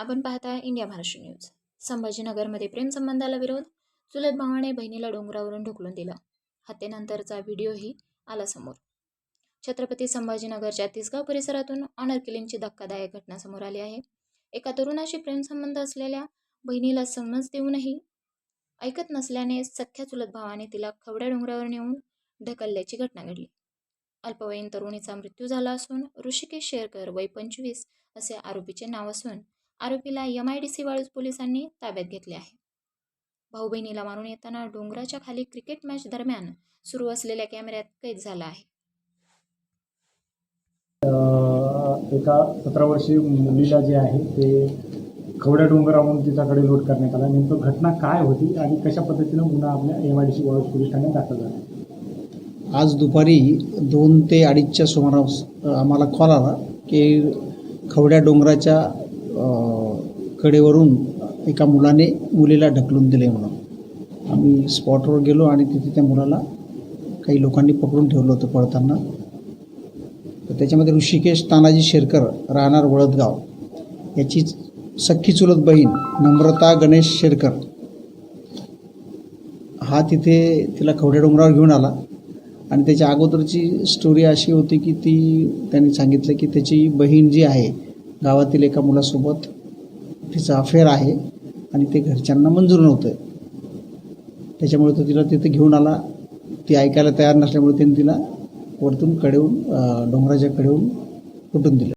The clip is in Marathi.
आपण पाहताय इंडिया महाराष्ट्र न्यूज. संभाजीनगरमध्ये प्रेमसंबंधाला विरोध? चुलत भावाने बहिणीला डोंगरावरून ढकलून दिलं. हत्येनंतरचा व्हिडिओही आला समोर. छत्रपती संभाजीनगरच्या तिसगाव परिसरातून ऑनर किलिंगची धक्कादायक घटना समोर आली आहे. एका तरुणाशी प्रेमसंबंध असलेल्या बहिणीला समज देऊनही ऐकत नसल्याने सख्या चुलत भावाने तिला खवड्या डोंगरावर नेऊन ढकलल्याची घटना घडली. अल्पवयीन तरुणीचा मृत्यू झाला असून ऋषिकेश शेरकर वय पंचवीस असे आरोपीचे नाव असून आरोपीला M I D C Waluj पोलिसांनी ताब्यात घेतले आहे. भाऊ बहिणीला मारून येताना डोंगराच्या खाली क्रिकेट मॅच दरम्यान सुरू असलेल्या कॅमेऱ्यात कैद झाला आहे. एका सतरा वर्षीय मुलीला जे आहे ते खवड्या डोंगरावरून तिच्याकडे लोट करण्यात आला. नेमकं घटना काय होती आणि कशा पद्धतीनं गुन्हा आपल्या M I D C Waluj police ठाण्यात दाखल झाला? आज दुपारी दोन ते अडीचच्या सुमारास आम्हाला कॉल आला की खवड्या डोंगराच्या कडेवरून एका मुलाने मुलीला ढकलून दिले म्हणून. आम्ही स्पॉटवर गेलो आणि तिथे त्या मुलाला काही लोकांनी पकडून ठेवलं होतं पळताना. तर त्याच्यामध्ये ऋषिकेश तानाजी शेरकर राहणार वळदगाव. याची सख्खी चुलत बहीण नम्रता गणेश शेरकर. हा तिथे तिला खवड्या डोंगरावर घेऊन आला. आणि त्याच्या अगोदरची स्टोरी अशी होती की ती त्यांनी सांगितलं की त्याची बहीण जी आहे गावातील एका मुलासोबत तिचा अफेअर आहे आणि ते घरच्यांना मंजूर नव्हतं. त्याच्यामुळे तो तिला तिथे घेऊन आला. ती ऐकायला तयार नसल्यामुळे त्यांनी तिला वरतून कडेहून डोंगराच्या कडेहून कुटून दिलं?